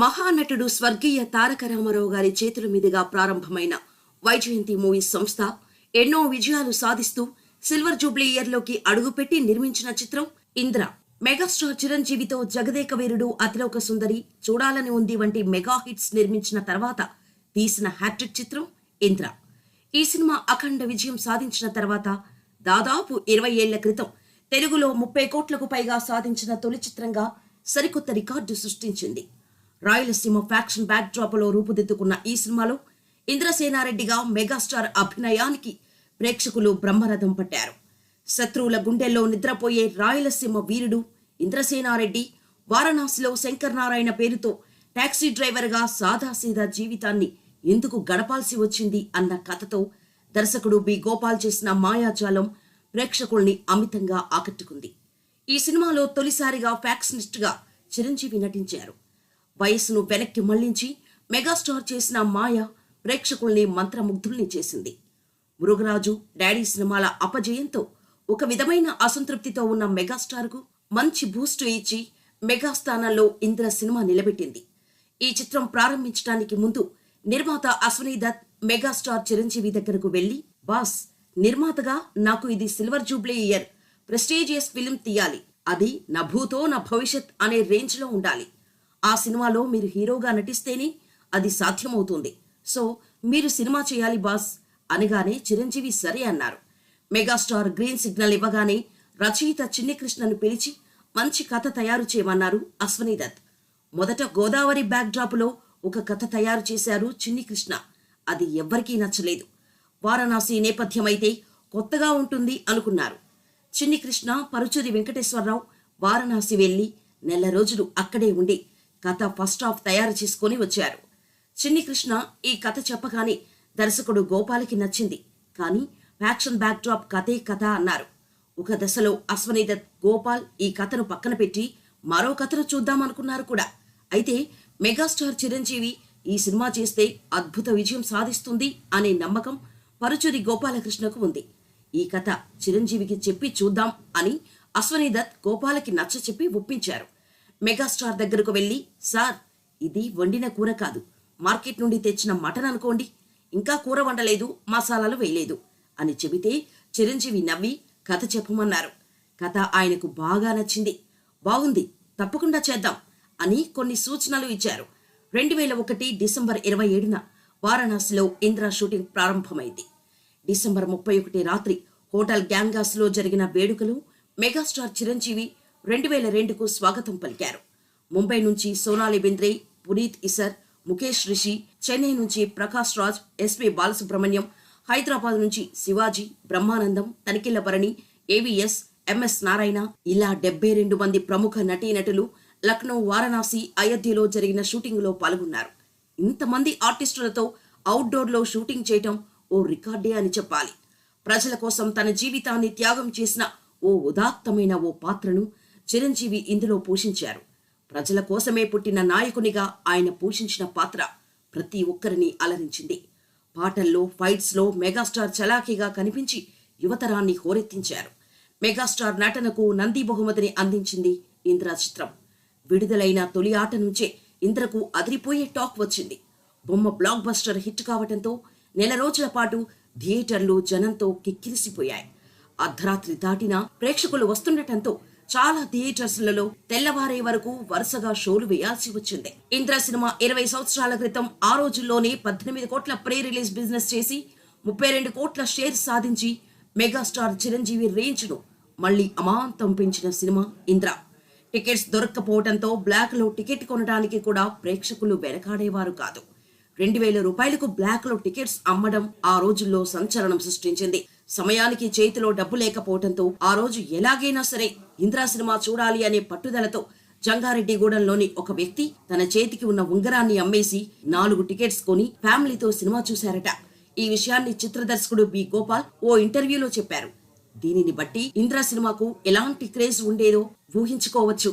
మహానటుడు స్వర్గీయ తారక రామారావు గారి చేతుల మీదుగా ప్రారంభమైన వైజయంతి మూవీస్ సంస్థ ఎన్నో విజయాలు సాధిస్తూ సిల్వర్ జూబ్లీ ఇయర్లోకి అడుగుపెట్టి నిర్మించిన చిత్రం ఇంద్ర. మెగాస్టార్ చిరంజీవితో జగదేక వీరుడు అతిలోక సుందరి చూడాలని ఉంది వంటి మెగా హిట్స్ నిర్మించిన తర్వాత తీసిన హ్యాట్రిక్ చిత్రం ఇంద్ర. ఈ సినిమా అఖండ విజయం సాధించిన తర్వాత దాదాపు ఇరవై ఏళ్ళ క్రితం తెలుగులో ముప్పై కోట్లకు పైగా సాధించిన తొలి చిత్రంగా సరికొత్త రికార్డు సృష్టించింది. రాయలసీమ ఫ్యాక్షన్ బ్యాక్ డ్రాప్లో రూపుదిద్దుకున్న ఈ సినిమాలో ఇంద్రసేనారెడ్డిగా మెగాస్టార్ అభినయానికి ప్రేక్షకులు బ్రహ్మరథం పట్టారు. శత్రువుల గుండెల్లో నిద్రపోయే రాయలసీమ వీరుడు ఇంద్రసేనారెడ్డి వారణాసిలో శంకర్ నారాయణ పేరుతో టాక్సీ డ్రైవర్గా సాదాసీదా జీవితాన్ని ఎందుకు గడపాల్సి వచ్చింది అన్న కథతో దర్శకుడు బి. గోపాల్ చేసిన మాయాజాలం ప్రేక్షకుల్ని అమితంగా ఆకట్టుకుంది. ఈ సినిమాలో తొలిసారిగా ఫ్యాక్షనిస్ట్గా చిరంజీవి నటించారు. వయస్సును వెనక్కి మళ్ళించి మెగాస్టార్ చేసిన మాయ ప్రేక్షకుల్ని మంత్రముగ్ధుల్ని చేసింది. మృగరాజు డాడీ సినిమాల అపజయంతో ఒక విధమైన అసంతృప్తితో ఉన్న మెగాస్టార్కు మంచి బూస్ట్ ఇచ్చి మెగాస్థానంలో ఇంద్ర సినిమా నిలబెట్టింది. ఈ చిత్రం ప్రారంభించడానికి ముందు నిర్మాత అశ్వనీ దత్ మెగాస్టార్ చిరంజీవి దగ్గరకు వెళ్ళి బాస్ నిర్మాతగా నాకు ఇది silver jubilee year prestigious film తీయాలి. అది నా భూతో నా భవిష్యత్ అనే రేంజ్లో ఉండాలి. ఆ సినిమాలో మీరు హీరోగా నటిస్తేనే అది సాధ్యమవుతుంది. సో మీరు సినిమా చేయాలి బాస్ అనగానే చిరంజీవి సరే అన్నారు. మెగాస్టార్ గ్రీన్ సిగ్నల్ ఇవ్వగానే రచయిత చిన్ని కృష్ణను పిలిచి మంచి కథ తయారు చేయమన్నారు అశ్వనీ దత్. మొదట గోదావరి బ్యాక్ ఒక కథ తయారు చేశారు చిన్ని కృష్ణ అది ఎవ్వరికీ నచ్చలేదు. వారణాసి నేపథ్యమైతే కొత్తగా ఉంటుంది అనుకున్నారు. చిన్ని కృష్ణ పరుచూరి వెంకటేశ్వరరావు వారణాసి వెళ్ళి నెల రోజులు అక్కడే ఉండి కథ ఫస్ట్ హాఫ్ తయారు చేసుకొని వచ్చారు. చిన్ని కృష్ణ ఈ కథ చెప్పగానే దర్శకుడు గోపాలకి నచ్చింది. కానీ ఫ్యాక్షన్ బ్యాక్ డ్రాప్ కథే కథ అన్నారు. ఒక దశలో అశ్వనీదత్ గోపాల్ ఈ కథను పక్కన పెట్టి మరో కథను చూద్దామనుకున్నారు కూడా. అయితే మెగాస్టార్ చిరంజీవి ఈ సినిమా చేస్తే అద్భుత విజయం సాధిస్తుంది అనే నమ్మకం పరుచూరి గోపాలకృష్ణకు ఉంది. ఈ కథ చిరంజీవికి చెప్పి చూద్దాం అని అశ్వనీదత్ గోపాలకి నచ్చ చెప్పి ఒప్పించారు. మెగాస్టార్ దగ్గరకు వెళ్ళి సార్ ఇది వండిన కూర కాదు. మార్కెట్ నుండి తెచ్చిన మటన్ అనుకోండి. ఇంకా కూర వండలేదు మసాలాలు వేయలేదు అని చెబితే చిరంజీవి నవ్వి కథ చెప్పమన్నారు. కథ ఆయనకు బాగా నచ్చింది. బాగుంది తప్పకుండా చేద్దాం అని కొన్ని సూచనలు ఇచ్చారు. రెండు వేల ఒకటి డిసెంబర్ ఇరవై ఏడున వారణాసిలో ఇంద్ర షూటింగ్ ప్రారంభమైంది. డిసెంబర్ ముప్పై ఒకటి రాత్రి హోటల్ గ్యాంగాస్లో జరిగిన వేడుకలు మెగాస్టార్ చిరంజీవి రెండు వేల రెండుకు స్వాగతం పలికారు. ముంబై నుంచి సోనాలి బింద్రే పునీత్ ఇసర్ ముఖేష్ రిషి చెన్నై నుంచి ప్రకాష్ రాజ్ ఎస్పి బాలసుబ్రహ్మణ్యం హైదరాబాద్ నుంచి శివాజీ బ్రహ్మానందం తనికెళ్ళ ఏవిఎస్ ఎంఎస్ నారాయణ ఇలా డెబ్బై రెండు మంది ప్రముఖ నటీనటులు లక్నో వారణాసి అయోధ్యలో జరిగిన షూటింగ్లో పాల్గొన్నారు. ఇంతమంది ఆర్టిస్టులతో అవుట్డోర్లో షూటింగ్ చేయటం ఓ రికార్డే అని చెప్పాలి. ప్రజల కోసం తన జీవితాన్ని త్యాగం చేసిన ఓ ఉదాత్తమైన ఓ పాత్రను చిరంజీవి ఇందులో పోషించారు. ప్రజల కోసమే పుట్టిన నాయకునిగా ఆయన పోషించిన పాత్ర ప్రతి ఒక్కరిని అలరించింది. పాటల్లో ఫైట్స్లో మెగాస్టార్ చలాకీగా కనిపించి యువతరాన్ని హోరెత్తించారు. మెగాస్టార్ నటనకు నంది బహుమతిని అందించింది ఇంద్ర చిత్రం. విడుదలైన తొలి ఆట నుంచే ఇంద్రకు అదిరిపోయే టాక్ వచ్చింది. బొమ్మ బ్లాక్ బస్టర్ హిట్ కావటంతో నెల రోజుల పాటు థియేటర్లు జనంతో కిక్కిరిసిపోయాయి. అర్ధరాత్రి దాటినా ప్రేక్షకులు వస్తుండటంతో చాలా థియేటర్స్లలో తెల్లవారే వరకు వరుసగా షోలు వేయాల్సి వచ్చింది. ఇంద్ర సినిమా ఇరవై సంవత్సరాల క్రితం ఆ రోజుల్లోనే పద్దెనిమిది కోట్ల ప్రీ రిలీజ్ బిజినెస్ చేసి ముప్పై రెండు కోట్ల షేర్ సాధించి మెగాస్టార్ చిరంజీవి రేంజ్ను మళ్ళీ అమాంతం పెంచిన సినిమా ఇంద్ర. టికెట్స్ దొరక్కపోవడంతో బ్లాక్లో టికెట్ కొనడానికి కూడా ప్రేక్షకులు వెనకాడేవారు కాదు. రెండు వేల రూపాయలకు బ్లాక్లో టికెట్స్ అమ్మడం ఆ రోజుల్లో సంచలనం సృష్టించింది. సమయానికి చేతిలో డబ్బు లేకపోవడంతో ఆ రోజు ఎలాగైనా సరే ఇంద్రా సినిమా చూడాలి అనే పట్టుదలతో జంగారెడ్డిగూడెంలోని ఒక వ్యక్తి తన చేతికి ఉన్న ఉంగరాన్ని అమ్మేసి నాలుగు టికెట్స్ కొని ఫ్యామిలీతో సినిమా చూశారట. ఈ విషయాన్ని చిత్రదర్శకుడు బి. గోపాల్ ఓ ఇంటర్వ్యూలో చెప్పారు. దీనిని బట్టి ఇంద్ర సినిమాకు ఎలాంటి క్రేజ్ ఉండేదో ఊహించుకోవచ్చు.